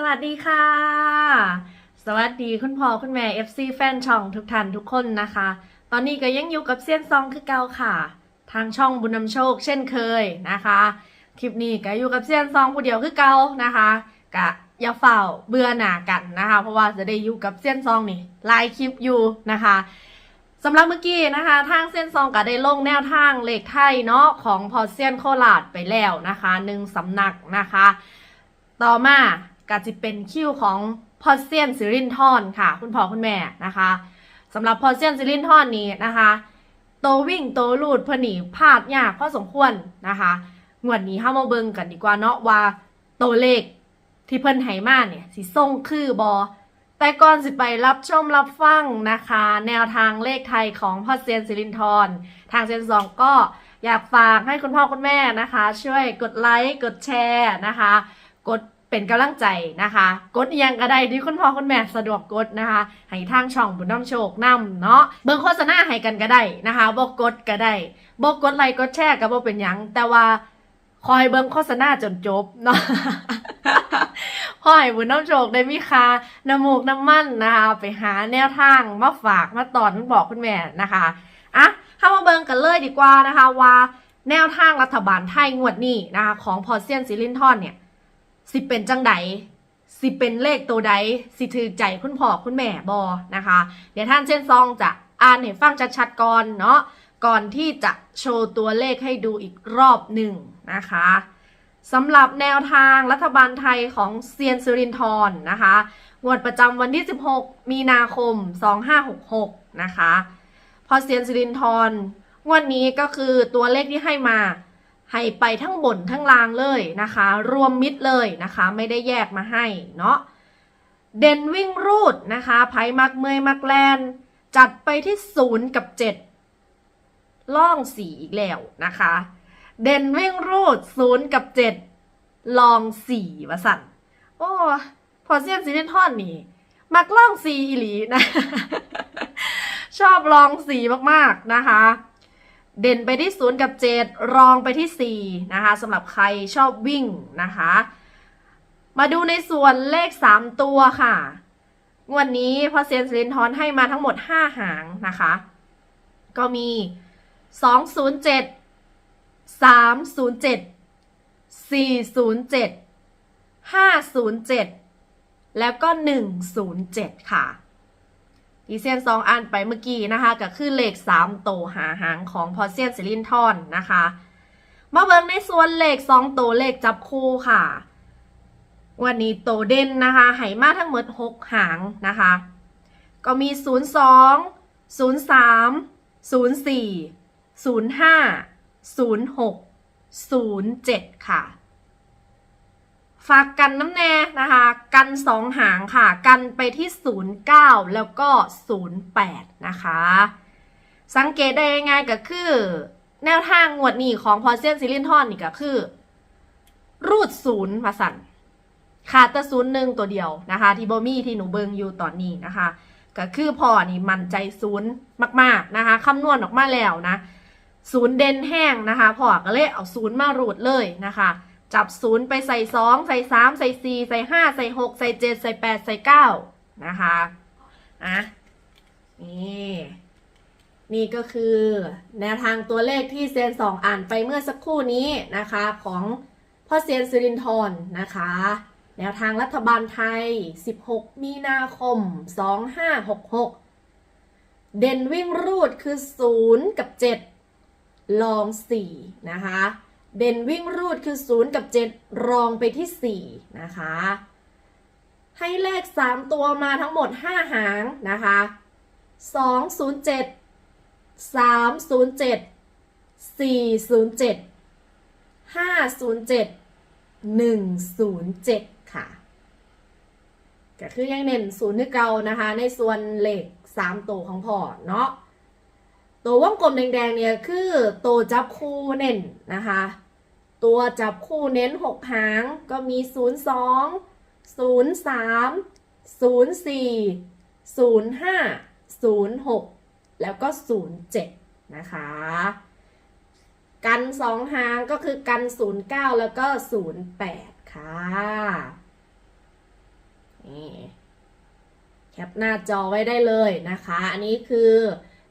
สวัสดีค่ะ สวัสดีคุณพ่อคุณแม่ FC แฟนช่องทุกท่านทุกคนนะคะ ตอนนี้ก็ยังอยู่กับเซียนซองคือเก่าค่ะ ทางช่องบุญนำโชคเช่นเคยนะคะ คลิปนี้ก็อยู่กับเซียนซองผู้เดียวคือเก่านะคะกะอย่าเฝ้าเบื่อหน่ากันนะคะ เพราะว่าจะได้อยู่กับเซียนซองนี่ไลายคลิปอยู่นะคะสำหรับเมื่อกี้นะคะ ทางเซียนซองก็ได้ลงแนวทางเลขไทยเนาะของพอเซียนโคราชไปแล้วนะคะหนึ่งสำนักนะคะ ต่อมา ก็จะเป็นคิวของพอเซียนซิรินทอนค่ะ คุณพ่อคุณแม่นะคะสำหรับพอเซียนซิรินทอนนี้นะคะโตววิ่งโตลูดเพื่อหนีพลาดยากพอสมควรนะคะงวดนี้เข้ามาเบิ่งกันดีกว่าเนาะว่าตัวเลขที่เพิ่นให้มาเนี่ยสิส่งคือบอแต่ก่อนสิไปรับชมรับฟังนะคะ แนวทางเลขไทยของพ่อเซียนซิรินทอนทางเซียนสองก็อยากฝากให้คุณพ่อคุณแม่นะคะ ช่วยกดไลค์กดแชร์นะคะ กด เป็นกำลังใจนะคะ กดยังก็ได้ที่คุณพ่อคุณแม่สะดวกกดนะคะให้ทางช่องบุญน้ำโชคนำเนาะเบิ่งโฆษณาให้กันก็ได้นะคะบอกกดก็ได้บอกกดไลค์กดแชร์ก็บ่เป็นหยังแต่ว่าคอยเบิ่งโฆษณาจนจบเนาะพอให้บุญน้ำโชคได้มีคาน้ำมูกน้ำมันนะคะ ไปหาแนวทางมาฝากมาตอนบอกคุณแม่นะคะอะเข้ามาเบิ่งกันเลยดีกว่านะคะว่า แนวทางรัฐบาลไทยงวดนี้นะคะ ของพอเซียนซิลินทอนเนี่ย สิเป็นจังใดสิเป็นเลขตัวใด สิถือใจคุณพ่อคุณแม่บอนะคะ เดี๋ยวท่านเช่นซองจะอ่านให้ฟังชัดๆก่อนเนาะก่อนที่จะโชว์ตัวเลขให้ดูอีกรอบหนึ่งนะคะสำหรับแนวทางรัฐบาลไทยของเซียนซิรินทร์นะคะงวดประจำวันที่ 16 มีนาคม 2566 นะคะ พอเซียนซิรินทร์งวดนี้ก็คือตัวเลขที่ให้มา ให้ไปทั้งบนทั้งล่างเลยนะคะ รวมมิดเลยนะคะ ไม่ได้แยกมาให้เนาะเด่นวิ่งรูดนะคะไพ่มักเมยมักแลนจัดไปที่ศูนย์กับเจ็ดล่องสี่อีกแล้วนะคะ เด่นวิ่งรูดศูนย์กับเจ็ดลองสี่วะสันโอ้พอเซียนซีเนทอนนี่ มักล่องสี่อีหลีนะ ชอบลองสี่มาก ๆ นะคะ เด่นไปที่ศูนย์กับเจ็ดรองไปที่สี่นะคะสำหรับใครชอบวิ่งนะคะ มาดูในส่วนเลขสามตัวค่ะ งวันนี้พอเซียนสลินทอนให้มาทั้งหมดห้าหางนะคะ ก็มีสองศูนย์เจ็ดสามศูนย์เจ็ดสี่ศูนย์เจ็ดห้าศูนย์เจ็ดแล้วก็หนึ่งศูนย์เจ็ดค่ะ ที่เซียนซองอ่านไปเมื่อกี้นะคะก็คือเลขสามโตวหาหางของพอเซียนซิลินทอนนะคะ มาเบิ่งในส่วนเลขสองโตวเลขจับคู่ค่ะ วันนี้โตวเด่นนะคะไหมาทั้งหมดหกหางนะคะ ก็มี0 2 0 3 0 4 0 5 0 6 0 7ค่ะ ฝากกันน้ำแน่นะคะ กันสองหางค่ะ กันไปที่ 09 แล้วก็ 08 นะคะ สังเกตได้ง่ายก็คือ แนวทางงวดนี้ของพอเซียนซิลินทอนนี่ก็คือ รูดศูนย์มาสั่นขาดแต่ศูนย์หนึ่งตัวเดียวนะคะ ที่โบมี่ที่หนูเบิงอยู่ตอนนี้นะคะ ก็คือพอนี่มันใจศูนย์มากๆนะคะคำนวณออกมาแล้วนะศูนย์เด่นแห้งนะคะพอก็เลยเอาศูนย์มารูดเลยนะคะ จับศูนย์ไปใส่สองใส่สามใส่สี่ใส่ห้าใส่หกใส่เจ็ดใส่แปดใส่เก้านะคะอะนี่นี่ก็คือแนวทางตัวเลขที่เซียนสองอ่านไปเมื่อสักครู่นี้นะคะของพ่อเซียนซิรินทรนะคะ แนวทางรัฐบาลไทย 16 มีนาคม 2566 เด่นวิ่งรูดคือ 0 กับ 7 ลอง 4 นะคะ เด่นวิ่งรูดคือ 0 กับ 7 รองไปที่ 4 นะคะ ให้เลข 3 ตัวมาทั้งหมด 5 หางนะคะ 207 307 407 507 107 ค่ะ ก็คือยังเน้นศูนย์ที่เก่านะคะ ในส่วนเลข3ตัวของพอเนาะตัววงกลมแดงๆเนี่ยคือตัวจับคู่เน้นนะคะ ตัวจับคู่เน้น 6 หางก็มี 0 2 0 3 0 4 0 5 0 6 แล้วก็ 0 7 นะคะ กันสองหางก็คือกัน 09 แล้วก็ 08 ค่ะนี่แคปหน้าจอไว้ได้เลยนะคะ อันนี้คือ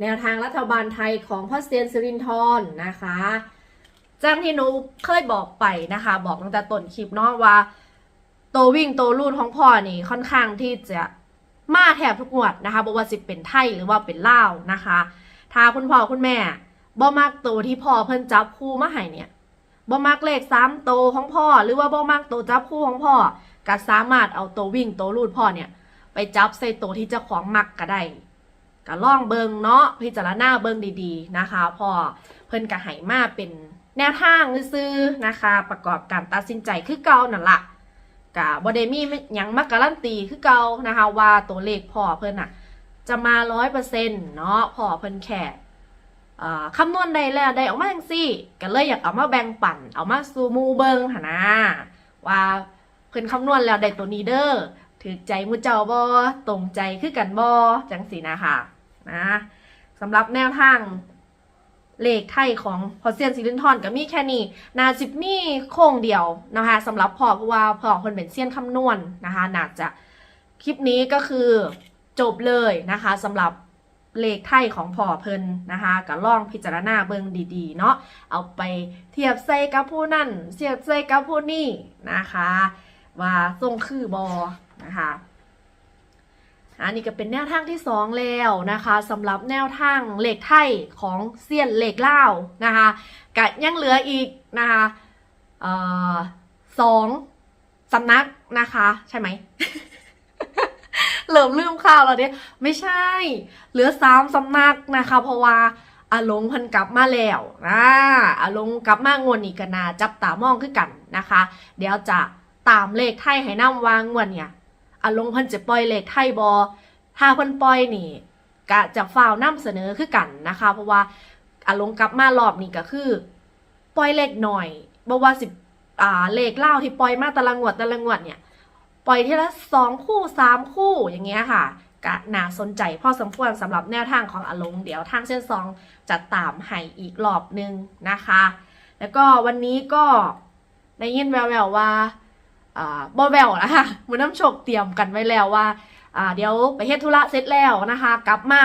แนวทางรัฐบาลไทยของพ่อเซียนสิรินทรนนะคะ จ้งที่หนูเคยบอกไปนะคะ บอกตั้งแต่ต้นคลิปเนาะว่าโตววิ่งโตวรูดของพ่อนี่ค่อนข้างที่จะมาแทบทุกงวดนะคะบอกว่าสิเป็นไทยหรือว่าเป็นเล่านะคะ ถ้าคุณพ่อคุณแม่บ่มักตัวที่พ่อเพิ่นจับคู่มาให้เนี่ยบ่มักเลขสามโตของพ่อ หรือว่าบ่มักตัวจับคู่ของพ่อก็สามารถเอาตัววิ่งตัวรูดพ่อเนี่ย ไปจับใส่ตัวที่เจ้าของมักก็ได้ก็ล่องเบิงเนาะพิจารณาเบิงดีๆนะคะพอเพิ่นก็ให้มาเป็น แนวทางซื้อนะคะ ประกอบการตัดสินใจคือเก่านั่นละกะบ่ได้มีหยังมาการันตีคือเก่านะคะว่าตัวเลขพ่อเพิ่นน่ะจะมาร้อยเปอร์เซ็นต์เนาะพ่อเพิ่นแค่คำนวณได้แล้วได้ออกมาจังซี่ก็เลยอยากเอามาแบ่งปันเอามาสู่มูเบิงหั่นนะว่าเพิ่นคำนวณแล้วได้ตัวนี้เด้อถือใจมุเจ้าบอตรงใจคือกันบอจังสีนะคะนะสำหรับแนวทาง เลขไทยของพอเซียนซิลินทอนก็มีแค่นี้นาจิบมีโค้งเดียวนะคะสำหรับพอเพราะว่าพอคนเป็นเซียนคำนวณนะคะน่าจะคลิปนี้ก็คือจบเลยนะคะสำหรับเลขไทยของพอเพิ่นนะคะก็ลองพิจารณาเบิ่งดีๆ เนาะเอาไปเทียบใส่กับผู้นั่นเทียบใส่กับผู้นี่นะคะ ว่าทรงคือบอนะคะ อันนี้ก็เป็นแนวทางที่สองแล้วนะคะสำหรับแนวทางเหล็กไทยของเซียนเหล็กเล่านะคะกะยังเหลืออีกนะคะเอ่อสองสำนักนะคะ ใช่ไหมเริ่มลืมข่าวแล้วเนี่ยไม่ใช่ เหลือสามสำนักนะคะ เพราะว่าอาลงพันกลับมาแล้วนะอาลงกลับมางวนอีกนาจับตามองขึ้นกันนะคะ เดี๋ยวจะตามเลขไทยให้น้ำวางงวดเนี่ย อาลงเพิ่นจะปล่อยเลขไทยบอถ้าเพิ่นปล่อยนี่กะจะฟาวนำเสนอคือกันนะคะ เพราะว่าอาลงกลับมารอบนี้ก็คือ ปล่อยเลขหน่อยบ่ว่าสิอ่าเลขเล่าที่ปล่อยมาแต่ละงวดแต่ละงวดเนี่ย ปล่อยทีละสองคู่สามคู่อย่างเงี้ยค่ะกะน่าสนใจพอสมควรสำหรับแนวทางของอาลงเดี๋ยวทางเส้นซองจะตามให้อีกรอบนึงนะคะ แล้วก็วันนี้ก็ได้ยินแววๆว่าอ่า บอแววนะคะมือน้ำโชคเตรียมกันไว้แล้วว่าเดี๋ยวไปเฮ็ดธุระเสร็จแล้วนะคะ กลับมา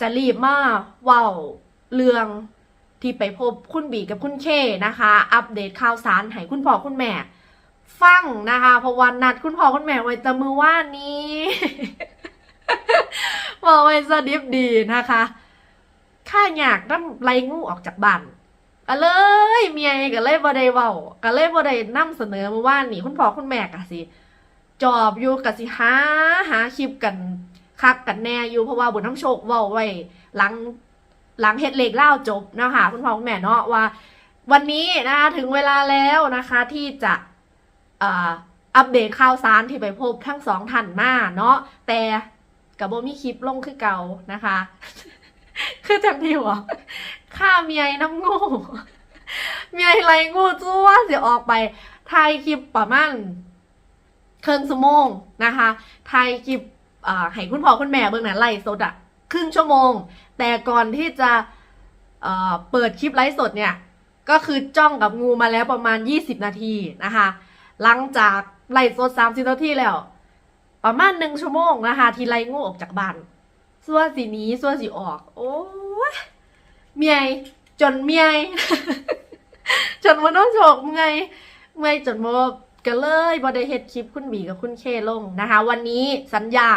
จะรีบมาเว้าเรื่องที่ไปพบคุณบีกับคุณเคนะคะ อัปเดตข่าวสารให้คุณพ่อคุณแม่ ฟังนะคะเพราะวันนัดคุณพ่อคุณแม่ไว้ตะมือว่านนี้บอกไว้สดิบดีนะคะ ข้าอยากน้ำไรงูออกจากบ้าน ก็เลยเมียก็เลยบ่ได้เว้าก็เลยบ่ได้นำเสนอมาว่านี่คุณพ่อคุณแม่ก็สิจอบอยู่ก็สิหาหาคลิปกันคักกันแน่อยู่เพราะว่าบุญน้ำโชคเว้าไว้หลังหลังเฮ็ดเลขเล่าจบนะคะคุณพ่อคุณแม่เนาะว่า วันนี้นะคะถึงเวลาแล้วนะคะที่จะอัปเดตข่าวสารที่ไปพบทั้งสองท่านมาเนาะแต่กับโบมีคลิปลงคือเก่านะคะ คือจังที่ว่าข้าเมียน้ำงูเมียไรงูจู้ว่าเสียออกไปถ่ายคลิปประมาณครึ่งชั่วโมงนะคะถ่ายคลิปให้คุณพ่อคุณแม่เบิ่งนั้นไลฟ์สดอะครึ่งชั่วโมง แต่ก่อนที่จะเอ่อเปิดคลิปไลฟ์สดเนี่ย ก็คือจ้องกับงูมาแล้วประมาณ 20 นาทีนะคะ หลังจากไล่สด 30 นาทีแล้ว ประมาณหนึ่งชั่วโมงนะคะ ทีไล่งูออกจากบ้าน ส่วนสีนี้ส่วนสีออก โอ้ยเมียจนเมียจนมันต้องโฉกเมื่อยเมื่อยจนโมก็เลยบอด้เฮดคลิปคุณบีกับคุณเคลงนะคะ วันนี้สัญญา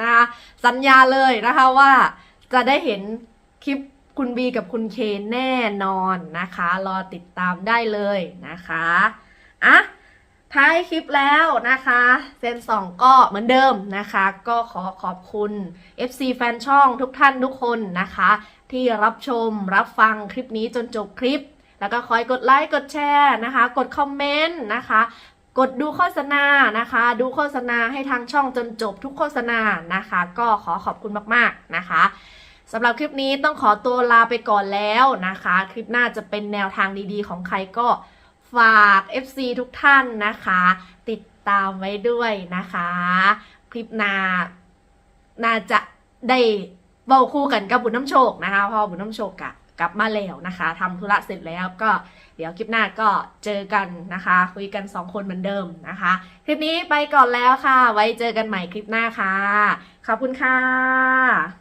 นะคะสัญญาเลยนะคะว่าจะได้เห็นคลิปคุณบีกับคุณเคแน่นอนนะคะ รอติดตามได้เลยนะคะอะ ท้ายคลิปแล้วนะคะเซนสองก็เหมือนเดิมนะคะ ก็ขอขอบคุณ FC แฟนช่องทุกท่านทุกคนนะคะ ที่รับชมรับฟังคลิปนี้จนจบคลิป แล้วก็คอยกดไลค์กดแชร์นะคะ กดคอมเมนต์นะคะ กดดูโฆษณานะคะ ดูโฆษณาให้ทางช่องจนจบทุกโฆษณานะคะ ก็ขอขอบคุณมากๆนะคะสำหรับคลิปนี้ต้องขอตัวลาไปก่อนแล้วนะคะ คลิปหน้าจะเป็นแนวทางดีๆของใครก็ ฝาก FC ทุกท่านนะคะ ติดตามไว้ด้วยนะคะ คลิปหน้าน่าจะได้เว้าคู่กันกับบุญน้ำโชคนะคะพราะบุญน้ำโชคกะกลับมาแล้วนะคะทำธุระเสร็จแล้วก็เดี๋ยวคลิปหน้าก็เจอกันนะคะ คุยกันสองคนเหมือนเดิมนะคะ คลิปนี้ไปก่อนแล้วค่ะ ไว้เจอกันใหม่คลิปหน้าค่ะ ขอบคุณค่ะ